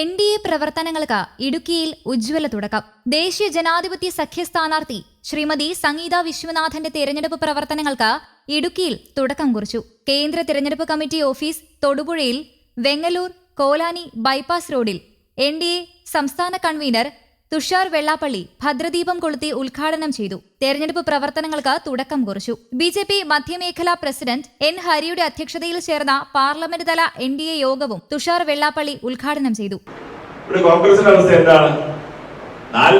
N D A പ്രവർത്തനങ്ങൾക്ക് ഇടുക്കിയിൽ ഉജ്ജ്വല തുടക്കം. ദേശീയ ജനാധിപത്യ സഖ്യ സ്ഥാനാർത്ഥി ശ്രീമതി സംഗീത വിശ്വനാഥന്റെ തെരഞ്ഞെടുപ്പ് പ്രവർത്തനങ്ങൾക്ക് ഇടുക്കിയിൽ തുടക്കം കുറിച്ചു. കേന്ദ്ര തിരഞ്ഞെടുപ്പ് കമ്മിറ്റി ഓഫീസ് തൊടുപുഴയിൽ വെങ്ങലൂർ കോലാനി ബൈപ്പാസ് റോഡിൽ എൻ സംസ്ഥാന കൺവീനർ തുഷാർ വെള്ളാപ്പള്ളി ഭദ്രദീപം കൊളുത്തി ഉദ്ഘാടനം ചെയ്തു. തെരഞ്ഞെടുപ്പ് പ്രവർത്തനങ്ങൾക്ക് തുടക്കം കുറിച്ചു. ബി ജെ പി മധ്യമേഖലാ പ്രസിഡന്റ് എൻ ഹരിയുടെ അധ്യക്ഷതയിൽ ചേർന്ന പാർലമെന്റ് തല എൻ ഡി എ യോഗവും തുഷാർ വെള്ളാപ്പള്ളി ഉദ്ഘാടനം ചെയ്തു. കോൺഗ്രസിന്റെ അവസ്ഥ എന്താണ്? അവർ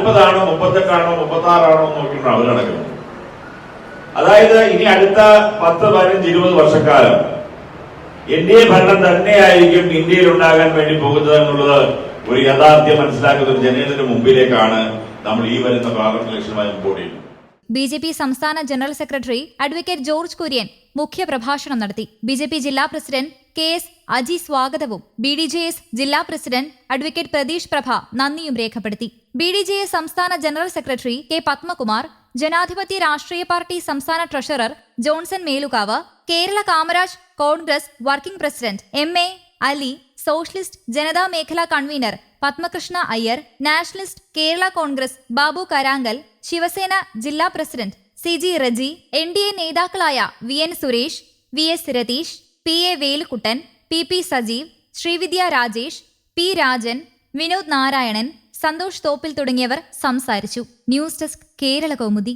അതായത് ഇനി അടുത്ത പത്ത് പതിനഞ്ച് ഇരുപത് വർഷക്കാലം എൻ ഡി എ ഭരണം തന്നെയായിരിക്കും ഇന്ത്യയിൽ ഉണ്ടാകാൻ വേണ്ടി പോകുന്നത് എന്നുള്ളത് ഒരു യാഥാർത്ഥ്യം മനസ്സിലാക്കുന്ന ഒരു ജനതയുടെ മുമ്പിലേക്കാണ് നമ്മൾ ഈ വരുന്ന പാർലമെന്റ് ഇലക്ഷനുമായി മുമ്പോട്ട് ചെയ്യുന്നത്. ബി ജെ പി സംസ്ഥാന general secretary advocate George Kurian മുഖ്യപ്രഭാഷണം നടത്തി. ബി ജെ പി ജില്ലാ പ്രസിഡന്റ് കെ എസ് അജി സ്വാഗതവും ബി ഡി ജെ എസ് ജില്ലാ പ്രസിഡന്റ് അഡ്വക്കേറ്റ് പ്രതീഷ് പ്രഭ നന്ദിയും രേഖപ്പെടുത്തി. ബി ഡി ജെ എസ് സംസ്ഥാന general secretary K Padmakumar Janadhipathya Rashtriya Party സംസ്ഥാന treasurer Johnson Melukavu Kerala Kamaraj Congress working president M A Ali Socialist Janata മേഖലാ convener Padmakrishna Iyer Nationalist Kerala Congress Babu Karankal Shivsena ജില്ലാ president C G Reji N D A നേതാക്കളായ V N Suresh V S Ratheesh P A Velukuttan P P Sajeev Sreevidya Rajesh P Rajan Vinod Narayanan Santhosh Thoppil തുടങ്ങിയവർ സംസാരിച്ചു. News desk Kerala Kaumudi.